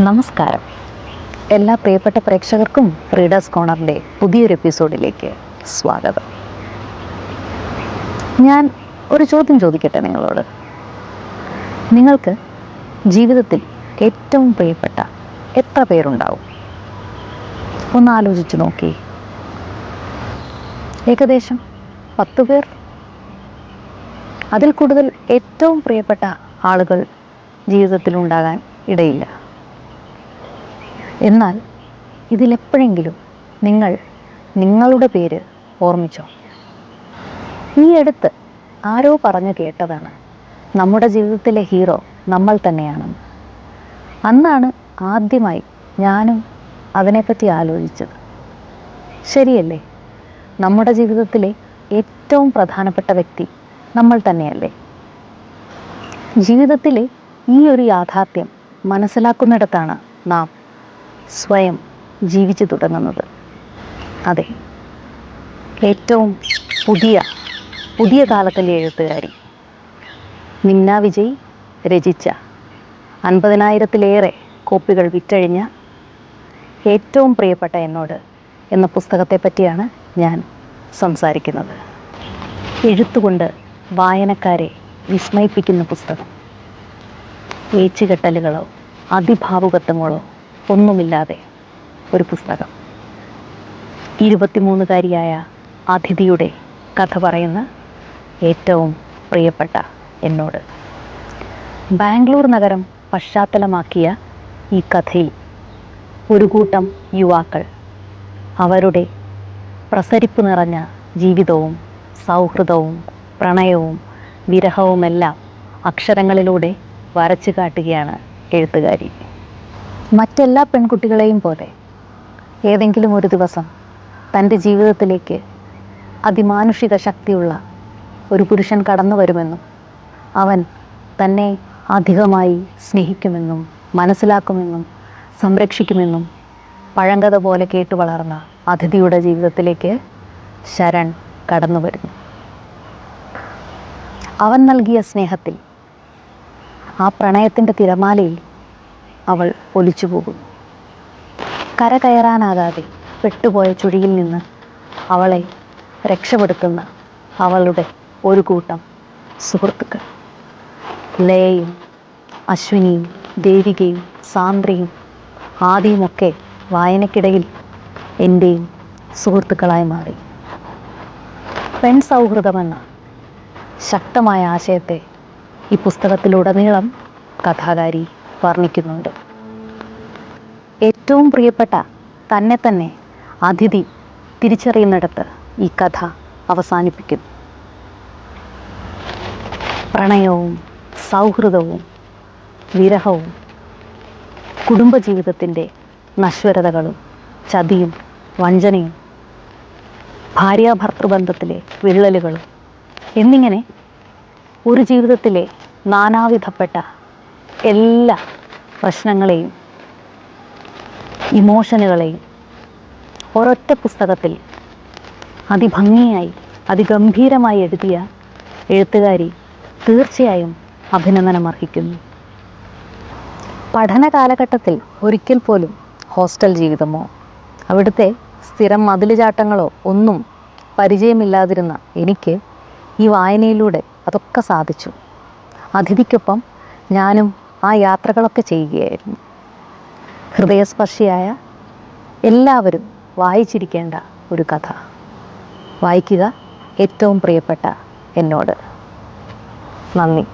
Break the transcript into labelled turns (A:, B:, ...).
A: നമസ്കാരം. എല്ലാ പ്രിയപ്പെട്ട പ്രേക്ഷകർക്കും റീഡേഴ്സ് കോണറിന്റെ പുതിയൊരു എപ്പിസോഡിലേക്ക് സ്വാഗതം. ഞാൻ ഒരു ചോദ്യം ചോദിക്കട്ടെ നിങ്ങളോട്? നിങ്ങൾക്ക് ജീവിതത്തിൽ ഏറ്റവും പ്രിയപ്പെട്ട എത്ര പേരുണ്ടാവും? ഒന്ന് ആലോചിച്ച് നോക്കി. ഏകദേശം പത്ത് പേർ. അതിൽ കൂടുതൽ ഏറ്റവും പ്രിയപ്പെട്ട ആളുകൾ ജീവിതത്തിൽ ജീവിതത്തിലുണ്ടാകാൻ ഇടയില്ല. എന്നാൽ ഇതിലെപ്പോഴെങ്കിലും നിങ്ങൾ നിങ്ങളുടെ പേര് ഓർമ്മിച്ചോ? ഈ അടുത്ത് ആരോ പറഞ്ഞു കേട്ടതാണ്. നമ്മുടെ ജീവിതത്തിലെ ഹീറോ നമ്മൾ തന്നെയാണെന്ന്. അന്നാണ് ആദ്യമായി ഞാനും അതിനെപ്പറ്റി ആലോചിച്ചത്. ശരിയല്ലേ? നമ്മുടെ ജീവിതത്തിലെ ഏറ്റവും പ്രധാനപ്പെട്ട വ്യക്തി നമ്മൾ തന്നെയല്ലേ? ജീവിതത്തിലെ ഈ ഒരു യാഥാർത്ഥ്യം മനസ്സിലാക്കുന്നിടത്താണ് നാം സ്വയം ജീവിച്ചു തുടങ്ങുന്നത്. അതെ. ഏറ്റവും പുതിയ പുതിയ കാലത്തിന്റെ എഴുത്തുകാരി. നിമ്ന വിജയ് രചിച്ച അൻപതിനായിരത്തിലേറെ കോപ്പികൾ വിറ്റഴിഞ്ഞ ഏറ്റവും പ്രിയപ്പെട്ട എന്നോട് എന്ന പുസ്തകത്തെ പറ്റിയാണ് ഞാൻ സംസാരിക്കുന്നത്. എഴുത്തുകൊണ്ട് വായനക്കാരെ വിസ്മയിപ്പിക്കുന്ന പുസ്തകം. ഏച്ചുകെട്ടലുകളോ അതിഭാവുകത്വങ്ങളോ ഒന്നുമില്ലാതെ ഒരു പുസ്തകം. ഇരുപത്തിമൂന്നുകാരിയായ അതിഥിയുടെ കഥ പറയുന്ന ഏറ്റവും പ്രിയപ്പെട്ട എന്നോട്. ബാംഗ്ലൂർ നഗരം പശ്ചാത്തലമാക്കിയ ഈ കഥയിൽ ഒരു കൂട്ടം യുവാക്കൾ അവരുടെ പ്രസരിപ്പ് നിറഞ്ഞ ജീവിതവും സൗഹൃദവും പ്രണയവും വിരഹവുമെല്ലാം അക്ഷരങ്ങളിലൂടെ വരച്ചു കാട്ടുകയാണ് എഴുത്തുകാരി. മറ്റെല്ലാ പെൺകുട്ടികളെയും പോലെ ഏതെങ്കിലും ഒരു ദിവസം തന്റെ ജീവിതത്തിലേക്ക് അതിമാനുഷിക ശക്തിയുള്ള ഒരു പുരുഷൻ കടന്നു വരുമെന്നും അവൻ തന്നെ അധികമായി സ്നേഹിക്കുമെന്നും മനസ്സിലാക്കുമെന്നും സംരക്ഷിക്കുമെന്നും പഴങ്കഥ പോലെ കേട്ടു വളർന്ന അതിഥിയുടെ ജീവിതത്തിലേക്ക് ശരൺ കടന്നു വരുന്നു. അവൻ നൽകിയ സ്നേഹത്തിൽ ആ പ്രണയത്തിന്റെ തിരമാലയിൽ അവൾ ഒലിച്ചു പോകും കര കയറാനാകാതെ പെട്ടുപോയ ചുഴിയിൽ നിന്ന് അവളെ രക്ഷപ്പെടുത്തുന്ന അവളുടെ ഒരു കൂട്ടം സുഹൃത്തുക്കൾ. ലയയും അശ്വിനിയും ദേവികയും സാന്ദ്രയും ആദിയുമൊക്കെ വായനക്കിടയിൽ എന്റെയും സുഹൃത്തുക്കളായി മാറി. പെൺ സൗഹൃദമെന്ന ശക്തമായ ആശയത്തെ ഈ പുസ്തകത്തിലുടനീളം കഥാകാരി വർണിക്കുന്നുണ്ട്. ഏറ്റവും പ്രിയപ്പെട്ട തന്നെ തന്നെ അതിഥി തിരിച്ചറിയുന്നിടത്ത് ഈ കഥ അവസാനിപ്പിക്കുന്നു. പ്രണയവും സൗഹൃദവും വിരഹവും കുടുംബജീവിതത്തിന്റെ നശ്വരതകളും ചതിയും വഞ്ചനയും ഭാര്യാഭർത്തൃബന്ധത്തിലെ വിള്ളലുകളും എന്നിങ്ങനെ ഒരു ജീവിതത്തിലെ നാനാവിധപ്പെട്ട എല്ലാ പ്രശ്നങ്ങളെയും ഇമോഷനുകളെയും ഒരൊറ്റ പുസ്തകത്തിൽ അതിഭംഗിയായി അതിഗംഭീരമായി എഴുതിയ എഴുത്തുകാരി തീർച്ചയായും അഭിനന്ദനം അർഹിക്കുന്നു പഠന കാലഘട്ടത്തിൽ ഒരിക്കൽ പോലും ഹോസ്റ്റൽ ജീവിതമോ? അവിടുത്തെ സ്ഥിരം മതിലുചാട്ടങ്ങളോ ഒന്നും പരിചയമില്ലാതിരുന്ന എനിക്ക് ഈ വായനയിലൂടെ അതൊക്കെ സാധിച്ചു. അതിഥിക്കൊപ്പം ഞാനും ആ യാത്രകളൊക്കെ ചെയ്യുകയായിരുന്നു. ഹൃദയസ്പർശിയായ എല്ലാവരും വായിച്ചിരിക്കേണ്ട ഒരു കഥ. വായിക്കുക ഏറ്റവും പ്രിയപ്പെട്ട എന്നോട്. നന്ദി.